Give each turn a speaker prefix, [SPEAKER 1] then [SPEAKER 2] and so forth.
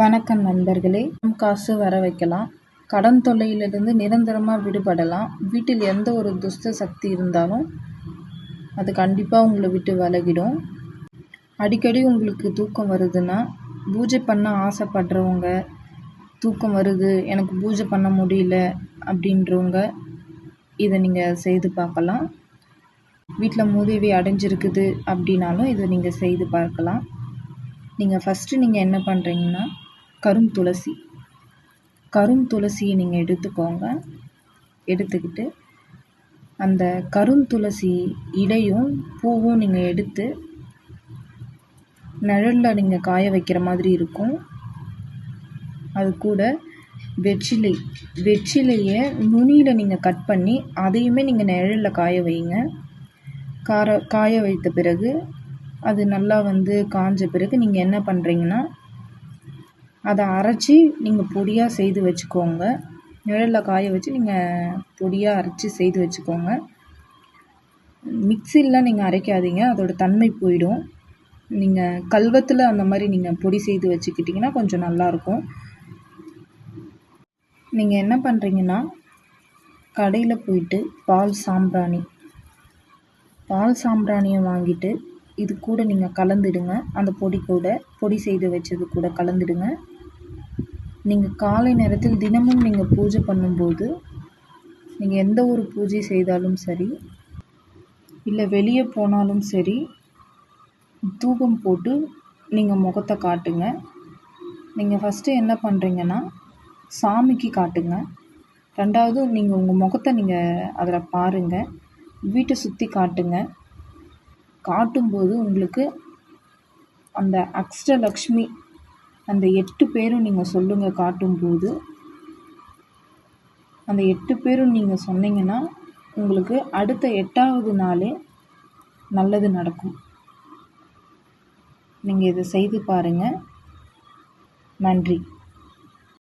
[SPEAKER 1] வணக்கம் நண்பர்களே. நம் காசு வர வைக்கலாம். கடன் தொல்லையிலிருந்து நிரந்தரமாக விடுபடலாம். வீட்டில் எந்த ஒரு துஷ்ட சக்தி இருந்தாலும் அது கண்டிப்பாக உங்களை விட்டு விலகிடும். அடிக்கடி உங்களுக்கு தூக்கம் வருதுன்னா பூஜை பண்ண ஆசைப்படுறவங்க தூக்கம் வருது எனக்கு பூஜை பண்ண முடியல அப்படின்றவங்க இதை நீங்கள் செய்து பார்க்கலாம். வீட்டில் மூதேவி அடைஞ்சிருக்குது அப்படின்னாலும் இதை நீங்கள் செய்து பார்க்கலாம். நீங்கள் ஃபஸ்ட்டு நீங்கள் என்ன பண்ணுறீங்கன்னா கரும் துளசி. கரும் துளசியை நீங்கள் எடுத்துக்கோங்க. எடுத்துக்கிட்டு அந்த கரும் துளசி இலையும் பூவும் நீங்கள் எடுத்து நிழலில் நீங்கள் காய வைக்கிற மாதிரி இருக்கும். அது கூட வெற்றிலை. வெற்றிலையை நுனியில் நீங்கள் கட் பண்ணி அதையுமே நீங்கள் நிழலில் காய வைங்க. கார காய வைத்த பிறகு அது நல்லா வந்து காஞ்ச பிறகு நீங்கள் என்ன பண்ணுறீங்கன்னா அதை அரைச்சி நீங்கள் பொடியாக செய்து வச்சுக்கோங்க. நிழலில் காய வச்சு நீங்கள் பொடியாக அரைச்சி செய்து வச்சுக்கோங்க. மிக்சிலலாம் நீங்கள் அரைக்காதீங்க அதோடய தன்மை போயிடும். நீங்கள் கல்வத்தில் அந்த மாதிரி நீங்கள் பொடி செய்து வச்சுக்கிட்டிங்கன்னா கொஞ்சம் நல்லாயிருக்கும் நீங்கள் என்ன பண்ணுறீங்கன்னா கடையில் போயிட்டு பால் சாம்பிராணி பால் சாம்பிராணியை வாங்கிட்டு இது கூட நீங்கள் கலந்துடுங்க. அந்த பொடி கூட பொடி செய்து வச்சது கூட கலந்துடுங்க. நீங்கள் காலை நேரத்தில் தினமும் நீங்கள் பூஜை பண்ணும்போது நீங்கள் எந்த ஒரு பூஜை செய்தாலும் சரி இல்லை வெளியே போனாலும் சரி தூபம் போட்டு நீங்கள் முகத்தை காட்டுங்க. நீங்கள் ஃபஸ்ட்டு என்ன பண்ணுறீங்கன்னா சாமிக்கு காட்டுங்க. ரெண்டாவது நீங்கள் உங்கள் முகத்தை நீங்கள் அதில் பாருங்கள் வீட்டை சுற்றி காட்டுங்க. காட்டும்போது உங்களுக்கு அந்த அஷ்டலக்ஷ்மி அந்த எட்டு பேரும் நீங்கள் சொல்லுங்கள் காட்டும்போது அந்த எட்டு பேரும் நீங்கள் சொன்னீங்கன்னா உங்களுக்கு அடுத்த எட்டாவது நாளே நல்லது நடக்கும். நீங்கள் இதை செய்து பாருங்கள் நன்றி.